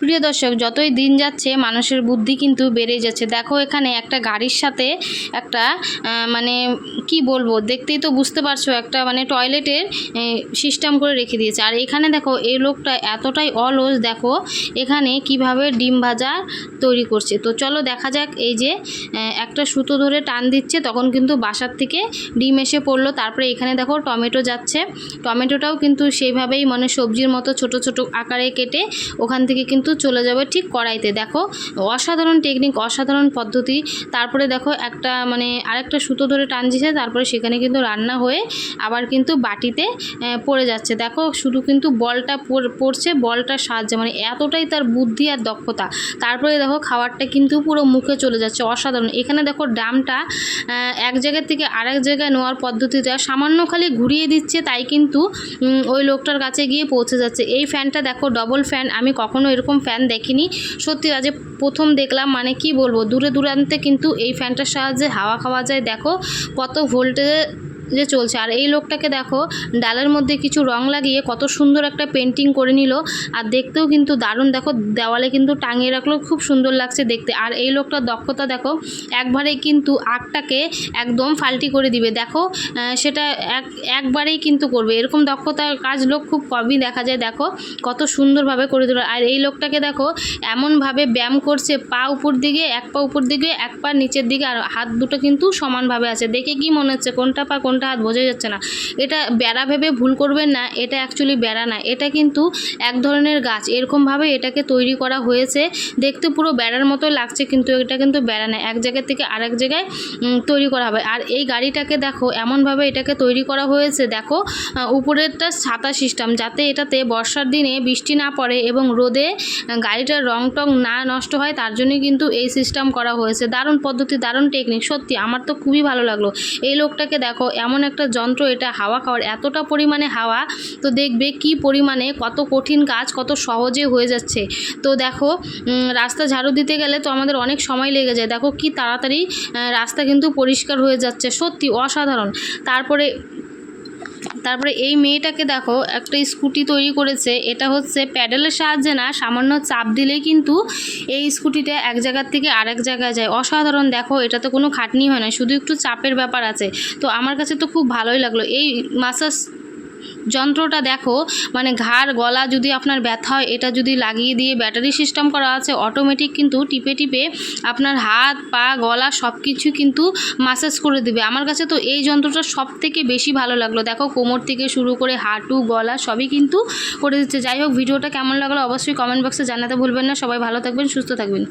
প্রিয় দর্শক, যতই দিন যাচ্ছে, মানুষের বুদ্ধি কিন্তু বেড়ে যাচ্ছে। দেখো, এখানে একটা গাড়ির সাথে একটা মানে কি বলব, দেখতেই তো বুঝতে পারছ, একটা মানে টয়লেটের সিস্টেম করে রেখে দিয়েছে। আর এখানে দেখো, এই লোকটা এতটাই অলস, দেখো, এখানে কীভাবে ডিম ভাজা তৈরি করছে। তো চলো দেখা যাক, এই যে একটা সুতো ধরে টান দিচ্ছে, তখন কিন্তু বাসার থেকে ডিম এসে পড়ল। তারপরে এখানে দেখো, টমেটো যাচ্ছে। টমেটোটাও কিন্তু সেইভাবেই মানে সবজির মতো ছোট ছোট আকারে কেটে ওখান থেকে কিন্তু চলে যাবে ঠিক কড়াইতে। দেখো, অসাধারণ টেকনিক অসাধারণ পদ্ধতি। তারপরে দেখো একটা মানে আরেকটা সুতো ধরে টান দিছে তারপরে সেখানে কিন্তু রান্না হয়ে আবার কিন্তু বাটিতে পড়ে যাচ্ছে। দেখো, শুধু কিন্তু বলটা পড়- পড়ছে, বলটার সাহায্যে। মানে এতটাই তার বুদ্ধি আর দক্ষতা। তারপরে দেখো, খাবারটা কিন্তু পুরো মুখে চলে যাচ্ছে। অসাধারণ। এখানে দেখো, ডামটা এক জায়গা থেকে আরেক জায়গায় নেওয়ার পদ্ধতিটা সামান্য খালি ঘুরিয়ে দিচ্ছে, তাই কিন্তু ওই লোকটার কাছে গিয়ে পৌঁছে যাচ্ছে। এই ফ্যানটা দেখো ডবল ফ্যান আমি কখনো এরকম ফ্যান দেখিনি। সত্যি আজ প্রথম দেখলাম মানে কি বলব, দূরে দূরান্তে কিন্তু এই ফ্যানটার সাহায্যে হাওয়া খাওয়া যায়। দেখো কত ভোল্টেজে যে চলছে। আর এই লোকটাকে দেখো, ডালের মধ্যে কিছু রং লাগিয়ে কত সুন্দর একটা পেন্টিং করে নিল। আর দেখতেও কিন্তু দারুণ। দেখো, দেওয়ালে কিন্তু টাঙিয়ে রাখল, খুব সুন্দর লাগছে দেখতে। আর এই লোকটার দক্ষতা দেখো, একবারেই কিন্তু আগটাকে একদম ফাল্টি করে দিবে। দেখো সেটা এক, একবারেই কিন্তু করবে। এরকম দক্ষতার কাজ লোক খুব কমই দেখা যায়। দেখো, কত সুন্দরভাবে করে দিল। আর এই লোকটাকে দেখো, এমনভাবে ব্যায়াম করছে, পা উপর দিকে, এক পা উপর দিকে, এক পা নিচের দিকে, আর হাত দুটো কিন্তু সমানভাবে আছে। দেখে কি মনে হচ্ছে? কোনটা পা কোনটা হাত বোঝা যাচ্ছে না। এটা বেড়া ভেবে ভুল করবেন না, এটা অ্যাকচুয়ালি বেড়া না, এটা কিন্তু এক ধরনের গাছ। এরকমভাবে এটাকে তৈরি করা হয়েছে, দেখতে পুরো বেড়ার মতো লাগছে, কিন্তু এটা কিন্তু বেড়া না। এক জায়গা থেকে আরেক জায়গায় তৈরি করা হবে। আর এই গাড়িটাকে দেখো এমনভাবে এটাকে তৈরি করা হয়েছে, দেখো উপরেরটা ছাতা সিস্টেম যাতে এটাতে বর্ষার দিনে বৃষ্টি না পড়ে এবং রোদে গাড়িটার রং টং না নষ্ট হয়, তার জন্যই কিন্তু এই সিস্টেম করা হয়েছে। দারুণ পদ্ধতি, দারুণ টেকনিক সত্যি, আমার তো খুবই ভালো লাগল। এই লোকটাকে দেখো এমন একটা যন্ত্র এটা, হাওয়া খাওয়ার, এতটা পরিমাণে হাওয়া, তো দেখবে কি পরিমাণে কত কঠিন কাজ, কত সহজে হয়ে যাচ্ছে। তো দেখো রাস্তা ঝাড়ু দিতে গেলে তো আমাদের অনেক সময় লেগে যায়। দেখো কি তাড়াতাড়ি রাস্তা কিন্তু পরিষ্কার হয়ে যাচ্ছে। সত্যি অসাধারণ। তারপরে তারপরে এই মেয়েটাকে দেখো, একটা স্কুটি তৈরি করেছে। এটা হচ্ছে প্যাডেলের সাহায্যে না, সামান্য চাপ দিলেই কিন্তু এই স্কুটিটা এক জায়গার থেকে আরেক জায়গায় যায়। অসাধারণ, দেখো এটা তো কোনো খাটনি হয় না, শুধু একটু চাপের ব্যাপার আছে। তো আমার কাছে তো খুব ভালোই লাগল। এই মাসাজ যন্ত্রটা দেখো মানে ঘাড়, গলা যদি আপনার ব্যথা হয়, এটা যদি লাগিয়ে দিয়ে ব্যাটারি সিস্টেম করা আছে অটোমেটিক কিন্তু টিপে টিপে আপনার হাত, পা, গলা সব কিছু কিন্তু মাসাজ করে দিবে। আমার কাছে তো এই যন্ত্রটা সব থেকে বেশি ভালো লাগল। দেখো, কোমর থেকে শুরু করে হাঁটু, গলা সবই কিন্তু করে দিচ্ছে। যাই হোক, ভিডিওটা কেমন লাগল অবশ্যই কমেন্ট বক্সে জানাতে ভুলবেন না। সবাই ভালো থাকবেন, সুস্থ থাকবেন।